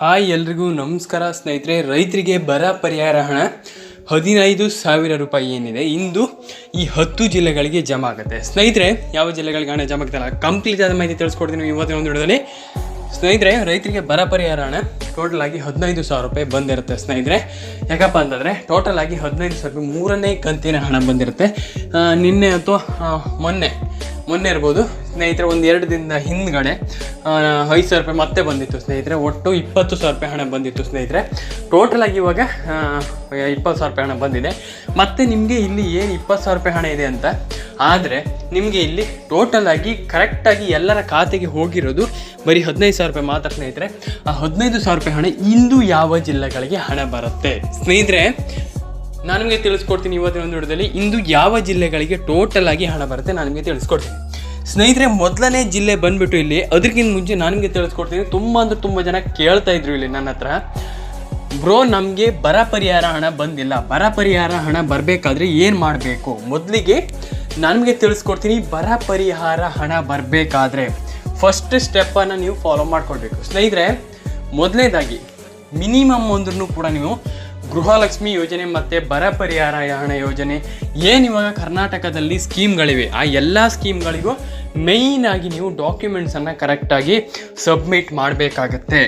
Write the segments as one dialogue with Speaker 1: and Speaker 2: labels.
Speaker 1: Hi ಎಲ್ರಿಗೂ ನಮಸ್ಕಾರ ಸ್ನೇಹಿತರೆ, ರೈತರಿಗೆ ಬರ ಪರಿಹಾರ ಹಣ. ಹದಿನೈದು ಸಾವಿರ ರೂಪಾಯಿ ಏನಿದೆ, ಇಂದು ಈ ಹತ್ತು ಜಿಲ್ಲೆಗಳಿಗೆ ಜಮಾ ಆಗುತ್ತೆ. ಸ್ನೇಹಿತರೆ, ಯಾವ ಜಿಲ್ಲೆಗಳಿಗೆ ಹಣ ಜಮಾ ಆಗ್ತಲ್ಲ ಕಂಪ್ಲೀಟ್ ಆದ ಮಾಹಿತಿ ತಿಳಿಸ್ಕೊಡ್ತೀನಿ ಇವತ್ತಿನ ಒಂದು ವಿಡಿಯೋದಲ್ಲಿ. ಸ್ನೇಹಿತರೆ, ರೈತರಿಗೆ ಬರ ಪರಿಹಾರ ಹಣ ಟೋಟಲ್ ಆಗಿ ಹದಿನೈದು ಸಾವಿರ ರೂಪಾಯಿ ಬಂದಿರುತ್ತೆ ಸ್ನೇಹಿತರೆ. ಯಾಕಪ್ಪ ಅಂತಂದರೆ ಟೋಟಲ್ ಆಗಿ ಹದಿನೈದು ಸಾವಿರ ರೂಪಾಯಿ ಮೂರನೇ ಕಂತಿನ ಹಣ ಬಂದಿರುತ್ತೆ. ನಿನ್ನೆ ಅಥವಾ ಮೊನ್ನೆ. ಮೊನ್ನೆ ಇರ್ಬೋದು ಸ್ನೇಹಿತರೆ, ಒಂದು ಎರಡು ದಿನದ ಹಿಂದ್ಗಡೆ ಐದು ಸಾವಿರ ರೂಪಾಯಿ ಮತ್ತೆ ಬಂದಿತ್ತು ಸ್ನೇಹಿತರೆ. ಒಟ್ಟು ಇಪ್ಪತ್ತು ಸಾವಿರ ರೂಪಾಯಿ ಹಣ ಬಂದಿತ್ತು ಸ್ನೇಹಿತರೆ. ಟೋಟಲ್ ಆಗಿ ಇವಾಗ ಇಪ್ಪತ್ತು ಸಾವಿರ ರೂಪಾಯಿ ಹಣ ಬಂದಿದೆ. ಮತ್ತು ನಿಮಗೆ ಇಲ್ಲಿ ಏನು ಇಪ್ಪತ್ತು ಸಾವಿರ ರೂಪಾಯಿ ಹಣ ಇದೆ ಅಂತ? ಆದರೆ, ನಿಮಗೆ ಇಲ್ಲಿ ಟೋಟಲ್ ಆಗಿ ಕರೆಕ್ಟಾಗಿ ಎಲ್ಲರ ಖಾತೆಗೆ ಹೋಗಿರೋದು ಬರೀ ಹದಿನೈದು ಸಾವಿರ ರೂಪಾಯಿ ಮಾತ್ರ ಸ್ನೇಹಿತರೆ. ಆ ಹದಿನೈದು ಸಾವಿರ ರೂಪಾಯಿ ಹಣ ಇಂದು ಯಾವ ಜಿಲ್ಲೆಗಳಿಗೆ ಹಣ ಬರುತ್ತೆ? ಸ್ನೇಹಿತರೆ ನಾನು ನಿಮಗೆ ತಿಳಿಸ್ಕೊಡ್ತೀನಿ ಇವತ್ತಿನ ಒಂದು ವಿಡಿಯೋದಲ್ಲಿ. ಇಂದು ಯಾವ ಜಿಲ್ಲೆಗಳಿಗೆ ಟೋಟಲ್ ಆಗಿ ಹಣ ಬರುತ್ತೆ ನಾನು ನಿಮಗೆ ತಿಳಿಸ್ಕೊಡ್ತೀನಿ. ಸ್ನೇಹಿತರೆ, ಮೊದಲನೇ ಜಿಲ್ಲೆ ಬಂದ್ಬಿಟ್ಟು ಇಲ್ಲಿ ಅದಕ್ಕಿಂತ ಮುಂಚೆ ನಾನು ನಿಮಗೆ ತಿಳಿಸ್ಕೊಡ್ತೀನಿ. ತುಂಬ ಅಂದ್ರೆ ತುಂಬ ಜನ ಕೇಳ್ತಾ ಇದ್ರು ಇಲ್ಲಿ ನನ್ನ ಹತ್ರ. ಬ್ರೋ, ನಮಗೆ ಬರ ಪರಿಹಾರ ಹಣ ಬಂದಿಲ್ಲ. ಬರ ಪರಿಹಾರ ಹಣ ಬರಬೇಕಾದ್ರೆ ಏನು ಮಾಡಬೇಕು? ಮೊದಲಿಗೆ ನನಗೆ ತಿಳಿಸ್ಕೊಡ್ತೀನಿ, ಬರ ಪರಿಹಾರ ಹಣ ಬರಬೇಕಾದ್ರೆ ಫಸ್ಟ್ ಸ್ಟೆಪ್ಪನ್ನು ನೀವು ಫಾಲೋ ಮಾಡ್ಕೊಳ್ಬೇಕು. ಸ್ನೇಹಿತರೆ, ಮೊದಲನೇದಾಗಿ ಮಿನಿಮಮ್ ಅಂದ್ರೂ ಕೂಡ ನೀವು ಗೃಹಲಕ್ಷ್ಮಿ ಯೋಜನೆ ಮತ್ತು ಬರ ಪರಿಹಾರ ಹಣ ಯೋಜನೆ ಏನು ಇವಾಗ ಕರ್ನಾಟಕದಲ್ಲಿ ಸ್ಕೀಮ್ಗಳಿವೆ, ಆ ಎಲ್ಲ ಸ್ಕೀಮ್ಗಳಿಗೂ ಆಗಿ ನೀವು ಡಾಕ್ಯುಮೆಂಟ್ಸನ್ನು ಕರೆಕ್ಟಾಗಿ ಸಬ್ಮಿಟ್ ಮಾಡಬೇಕಾಗತ್ತೆ.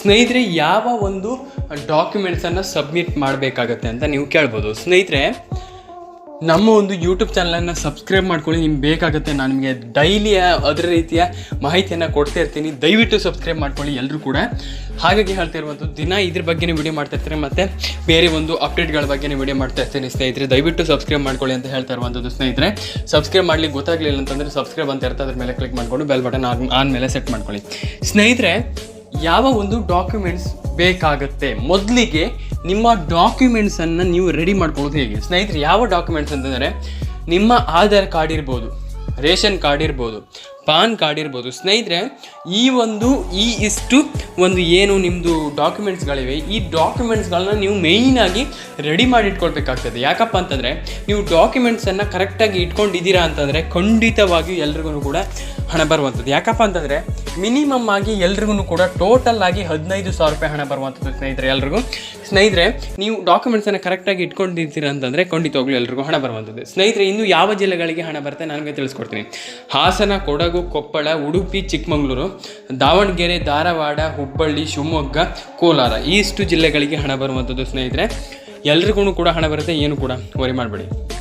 Speaker 1: ಸ್ನೇಹಿತರೆ, ಯಾವ ಒಂದು ಡಾಕ್ಯುಮೆಂಟ್ಸನ್ನು ಸಬ್ಮಿಟ್ ಮಾಡಬೇಕಾಗತ್ತೆ ಅಂತ ನೀವು ಕೇಳ್ಬೋದು. ಸ್ನೇಹಿತರೆ ನಮ್ಮ ಒಂದು ಯೂಟ್ಯೂಬ್ ಚಾನಲನ್ನು ಸಬ್ಸ್ಕ್ರೈಬ್ ಮಾಡ್ಕೊಳ್ಳಿ. ನಿಮ್ಗೆ ಬೇಕಾಗುತ್ತೆ. ನಾನು ನಿಮಗೆ ಡೈಲಿ ಅದರ ರೀತಿಯ ಮಾಹಿತಿಯನ್ನು ಕೊಡ್ತಾ ಇರ್ತೀನಿ. ದಯವಿಟ್ಟು ಸಬ್ಸ್ಕ್ರೈಬ್ ಮಾಡ್ಕೊಳ್ಳಿ ಎಲ್ಲರೂ ಕೂಡ. ಹಾಗಾಗಿ ಹೇಳ್ತಾ ಇರುವಂಥದ್ದು, ದಿನ ಇದ್ರ ಬಗ್ಗೆನೇ ವಿಡಿಯೋ ಮಾಡ್ತಾ ಇರ್ತೀನಿ ಮತ್ತು ಬೇರೆ ಒಂದು ಅಪ್ಡೇಟ್ಗಳ ಬಗ್ಗೆನೇ ವಿಡಿಯೋ ಮಾಡ್ತಾ ಇರ್ತೀನಿ ಸ್ನೇಹಿತರೆ. ದಯವಿಟ್ಟು ಸಬ್ಸ್ಕ್ರೈಬ್ ಮಾಡ್ಕೊಳ್ಳಿ ಅಂತ ಹೇಳ್ತಾ ಇರುವಂಥದ್ದು ಸ್ನೇಹಿತರೆ. ಸಬ್ಸ್ಕ್ರೈಬ್ ಮಾಡ್ಲಿಕ್ಕೆ ಗೊತ್ತಾಗಲಿಲ್ಲ ಅಂತಂದರೆ ಸಬ್ಸ್ಕ್ರೈಬ್ ಅಂತ ಇರ್ತದೆ ಅದ್ರ ಮೇಲೆ ಕ್ಲಿಕ್ ಮಾಡಿಕೊಂಡು ಬೆಲ್ ಬಟನ್ ಆನ್ ಆದಮೇಲೆ ಸೆಟ್ ಮಾಡ್ಕೊಳ್ಳಿ. ಸ್ನೇಹಿತರೆ, ಯಾವ ಒಂದು ಡಾಕ್ಯುಮೆಂಟ್ಸ್ ಬೇಕಾಗುತ್ತೆ? ಮೊದಲಿಗೆ ನಿಮ್ಮ ಡಾಕ್ಯುಮೆಂಟ್ಸನ್ನು ನೀವು ರೆಡಿ ಮಾಡ್ಕೊಳ್ಳೋದು ಹೇಗೆ? ಸ್ನೇಹಿತರೆ, ಯಾವ ಡಾಕ್ಯುಮೆಂಟ್ಸ್ ಅಂತಂದರೆ, ನಿಮ್ಮ ಆಧಾರ್ ಕಾರ್ಡ್ ಇರ್ಬೋದು, ರೇಷನ್ ಕಾರ್ಡ್ ಇರ್ಬೋದು ಪಾನ್ ಕಾರ್ಡ್ ಇರ್ಬೋದು. ಸ್ನೇಹಿತರೆ, ಈ ಒಂದು, ಈ ಇಷ್ಟು ಒಂದು ಏನು ನಿಮ್ಮದು ಡಾಕ್ಯುಮೆಂಟ್ಸ್ಗಳಿವೆ ಈ ಡಾಕ್ಯುಮೆಂಟ್ಸ್ಗಳನ್ನ ನೀವು ಮೇಯ್ನಾಗಿ ರೆಡಿ ಮಾಡಿ ಇಟ್ಕೊಳ್ಬೇಕಾಗ್ತದೆ. ಯಾಕಪ್ಪ ಅಂತಂದರೆ, ನೀವು ಡಾಕ್ಯುಮೆಂಟ್ಸನ್ನು ಕರೆಕ್ಟಾಗಿ ಇಟ್ಕೊಂಡಿದ್ದೀರಾ ಅಂತಂದರೆ ಖಂಡಿತವಾಗಿಯೂ ಎಲ್ರಿಗೂ ಕೂಡ ಹಣ ಬರುವಂಥದ್ದು. ಯಾಕಪ್ಪ ಅಂತಂದರೆ ಮಿನಿಮಮ್ ಆಗಿ ಎಲ್ರಿಗೂ ಕೂಡ ಟೋಟಲ್ ಆಗಿ ಹದಿನೈದು ಸಾವಿರ ರೂಪಾಯಿ ಹಣ ಬರುವಂಥದ್ದು ಸ್ನೇಹಿತರೆ ಎಲ್ರಿಗೂ. ಸ್ನೇಹಿತರೆ, ನೀವು ಡಾಕ್ಯುಮೆಂಟ್ಸನ್ನು ಕರೆಕ್ಟಾಗಿ ಇಟ್ಕೊಂಡಿದ್ದೀರಾ ಅಂತಂದರೆ ಖಂಡಿತವಾಗ್ಲೂ ಎಲ್ರಿಗೂ ಹಣ ಬರುವಂಥದ್ದು. ಸ್ನೇಹಿತರೆ, ಇನ್ನು ಯಾವ ಜಿಲ್ಲೆಗಳಿಗೆ ಹಣ ಬರುತ್ತೆ? ನನಗೆ ತಿಳಿಸ್ಕೊಡ್ತೀನಿ. ಹಾಸನ, ಕೊಡಗು ಕೊಪ್ಪಳ, ಉಡುಪಿ, ಚಿಕ್ಕಮಗಳೂರು, ದಾವಣಗೆರೆ, ಧಾರವಾಡ, ಹುಬ್ಬಳ್ಳಿ, ಶಿವಮೊಗ್ಗ, ಕೋಲಾರ ಈ ಜಿಲ್ಲೆಗಳಿಗೆ ಹಣ ಬರುವಂಥದ್ದು ಸ್ನೇಹಿತರೆ. ಎಲ್ರಿಗೂ ಕೂಡ ಹಣ ಬರುತ್ತೆ, ಏನು ಕೂಡ. ವರಿ ಮಾಡಬೇಡಿ.